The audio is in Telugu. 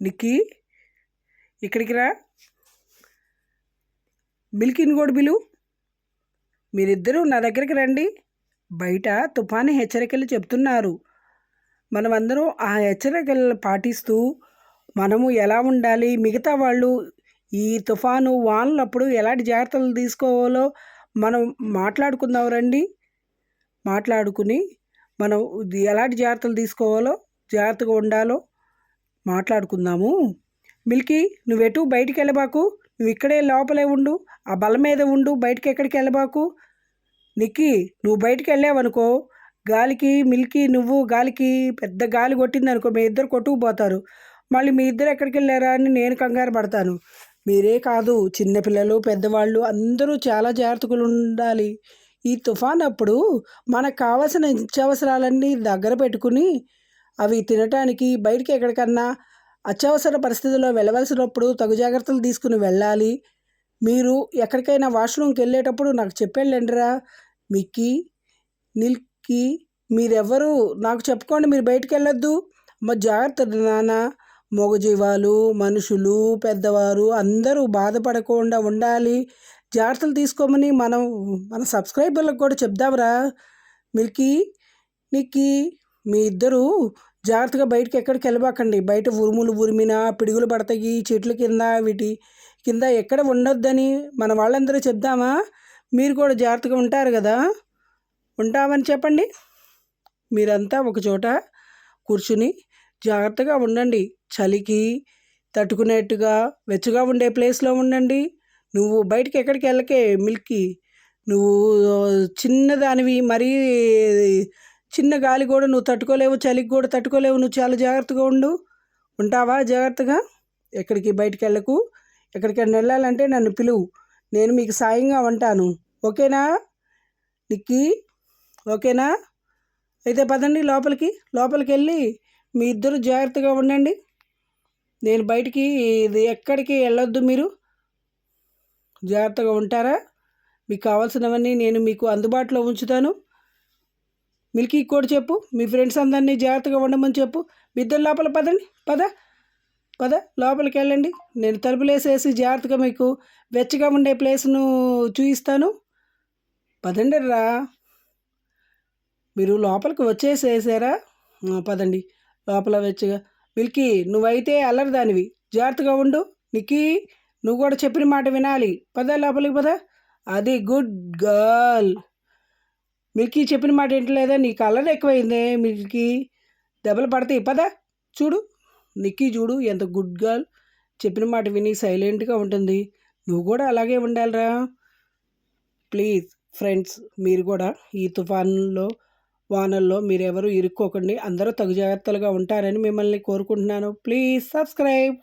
నిక్కీ ఇక్కడికి రా. మిల్కిన్ కూడా బిలు మీరిద్దరూ నా దగ్గరికి రండి. బయట తుఫాను హెచ్చరికలు చెప్తున్నారు. మనమందరం ఆ హెచ్చరికలు పాటిస్తూ మనము ఎలా ఉండాలి మిగతా వాళ్ళు ఈ తుఫాను వానలప్పుడు ఎలాంటి జాగ్రత్తలు తీసుకోవాలో మనం మాట్లాడుకుందాం రండి. మాట్లాడుకుని మనం ఎలాంటి జాగ్రత్తలు తీసుకోవాలో జాగ్రత్తగా ఉండాలో మాట్లాడుకుందాము. మిల్కీ నువ్వెటు బయటికి వెళ్ళబాకు నువ్వు ఇక్కడే లోపలే ఉండు. ఆ బల మీద ఉండు బయటికి ఎక్కడికి వెళ్ళబాకు నిక్కి నువ్వు బయటికి వెళ్ళావనుకో గాలికి మిల్కీ నువ్వు గాలికి పెద్ద గాలి కొట్టింది అనుకో మీ ఇద్దరు కొట్టుకుపోతారు. మళ్ళీ మీ ఇద్దరు ఎక్కడికి వెళ్ళారా అని నేను కంగారు పడతాను. మీరే కాదు చిన్నపిల్లలు పెద్దవాళ్ళు అందరూ చాలా జాగ్రత్తలు ఉండాలి ఈ తుఫాన్ అప్పుడు మనకు కావాల్సిన నిత్యావసరాలన్నీ దగ్గర పెట్టుకుని అవి తినటానికి బయటికి ఎక్కడికన్నా అత్యవసర పరిస్థితుల్లో వెళ్ళవలసినప్పుడు తగు జాగ్రత్తలు తీసుకుని వెళ్ళాలి. మీరు ఎక్కడికైనా వాష్రూమ్కి వెళ్ళేటప్పుడు నాకు చెప్పేళ్ళండిరా మిక్కీ? నిల్కి? మీరెవ్వరు? నాకు చెప్పుకోండి మీరు బయటికి వెళ్ళొద్దు. మా జాగ్రత్త నాన్న. మొగజీవాలు మనుషులు పెద్దవారు అందరూ బాధపడకుండా ఉండాలి. జాగ్రత్తలు తీసుకోమని మనం మన సబ్స్క్రైబర్లకు కూడా చెప్దాంరా? మిల్కీ? నిక్కి? మీ ఇద్దరు జాగ్రత్తగా బయటకి ఎక్కడికి వెళ్ళబాకండి. బయట ఉరుములు ఉరిమినా పిడుగులు పడతాయి చెట్ల కింద వీటి కింద ఎక్కడ ఉండొద్దని మన వాళ్ళందరూ చెప్దామా? మీరు కూడా జాగ్రత్తగా ఉంటారు కదా? ఉంటామని చెప్పండి. మీరంతా ఒక చోట కూర్చుని జాగ్రత్తగా ఉండండి. చలికి తట్టుకునేట్టుగా వెచ్చగా ఉండే ప్లేస్లో ఉండండి. నువ్వు బయటికి ఎక్కడికి వెళ్ళకే మిల్కీ. నువ్వు చిన్నదానివి మరీ చిన్న గాలి కూడా నువ్వు తట్టుకోలేవు చలికి కూడా తట్టుకోలేవు నువ్వు చాలా జాగ్రత్తగా ఉండు. ఉంటావా జాగ్రత్తగా? ఎక్కడికి? బయటికి వెళ్ళకు. ఎక్కడికైనా వెళ్ళాలంటే నన్ను పిలువు. నేను మీకు సాయంగా ఉంటాను. ఓకేనా? నిక్కి? ఓకేనా? అయితే పదండి లోపలికి. లోపలికి వెళ్ళి మీ ఇద్దరు జాగ్రత్తగా ఉండండి. నేను బయటికి ఇది ఎక్కడికి వెళ్ళొద్దు మీరు. జాగ్రత్తగా ఉంటారా? మీకు కావాల్సినవన్నీ నేను మీకు అందుబాటులో ఉంచుతాను. మిల్కీ కూడా చెప్పు మీ ఫ్రెండ్స్ అందరినీ జాగ్రత్తగా ఉండమని చెప్పు. మీ ఇద్దరు లోపల పదండి పద. పద లోపలికి వెళ్ళండి. నేను తలుపులేసేసి జాగ్రత్తగా మీకు వెచ్చగా ఉండే ప్లేస్ను చూపిస్తాను పదండి రా. మీరు లోపలికి వచ్చేసేసారా? పదండి. లోపల వెచ్చగా. మిల్కీ నువ్వైతే అల్లరిదానివి. జాగ్రత్తగా ఉండు. నిక్కీ నువ్వు కూడా చెప్పిన మాట వినాలి. పద లోపలికి పద. అది గుడ్ గర్ల్. మిల్కీ చెప్పిన మాట ఏంటి లేదా? నీకు అల్లరి ఎక్కువైందే మిల్కీ. దెబ్బలు పడతాయి. పదా చూడు. నిక్కీ చూడు ఎంత గుడ్ గర్ల్. చెప్పిన మాట విని సైలెంట్గా ఉంటుంది. నువ్వు కూడా అలాగే ఉండాలిరా. ప్లీజ్ ఫ్రెండ్స్ మీరు కూడా ఈ తుఫాన్లో వానల్లో మీరెవరు ఇరుక్కోకండి. అందరూ తగు జాగ్రత్తలుగా ఉంటారని మిమ్మల్ని కోరుకుంటున్నాను. Please subscribe.